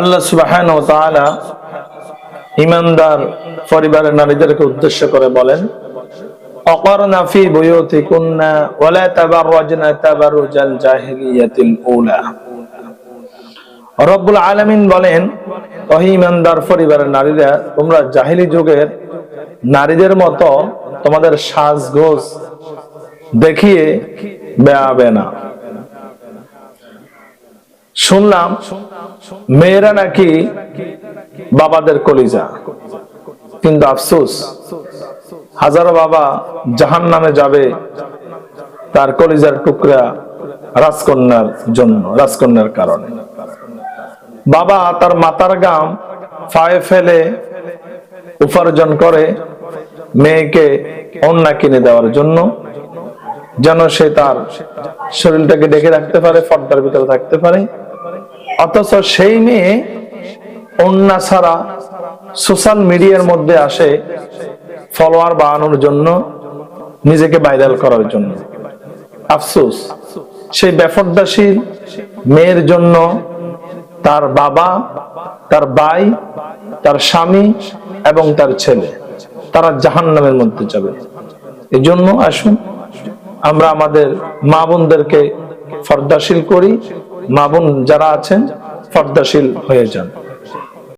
আল্লাহ সুবাহান ও তাআলা ইমানদার পরিবারের নারীদেরকে উদ্দেশ্য করে বলেন ইমানদার পরিবারের নারীরা, তোমরা জাহিলি যুগের নারীদের মতো তোমাদের সাজগোজ দেখিয়ে বেয়াবে না। শুনলাম, মেয়েরা নাকি বাবাদের কলিজা। কিন্তু আফসোস, হাজারো বাবা জাহান নামে যাবে তার কলিজার টুকরা রাজকন্যার জন্য, রাজকন্যার কারণে। বাবা তার মাতার গাম ফায়ে ফেলে উপার্জন করে মেয়েকে অন্যা কিনে দেওয়ার জন্য, যেন সে তার শরীরটাকে ডেকে রাখতে পারে ফর্দার ভিতরে থাকতে পারে। অথচ সেই মেয়ে অন্য ছাড়া সোশ্যাল মিডিয়ার মধ্যে আসে ফলোয়ার বাড়ানোর জন্য, নিজেকে ভাইরাল করার জন্য। আফসোস, সেই বেফরদাসীর মেয়ের জন্য তার বাবা, তার ভাই, তার স্বামী এবং তার ছেলে, তারা জাহান নামের মধ্যে যাবে। এই জন্য আসুন, আমরা আমাদের মা বোনদেরকে ফর্দাশীল করি মা বোন যারা আছেন ফর্দাশীল হয়ে যান।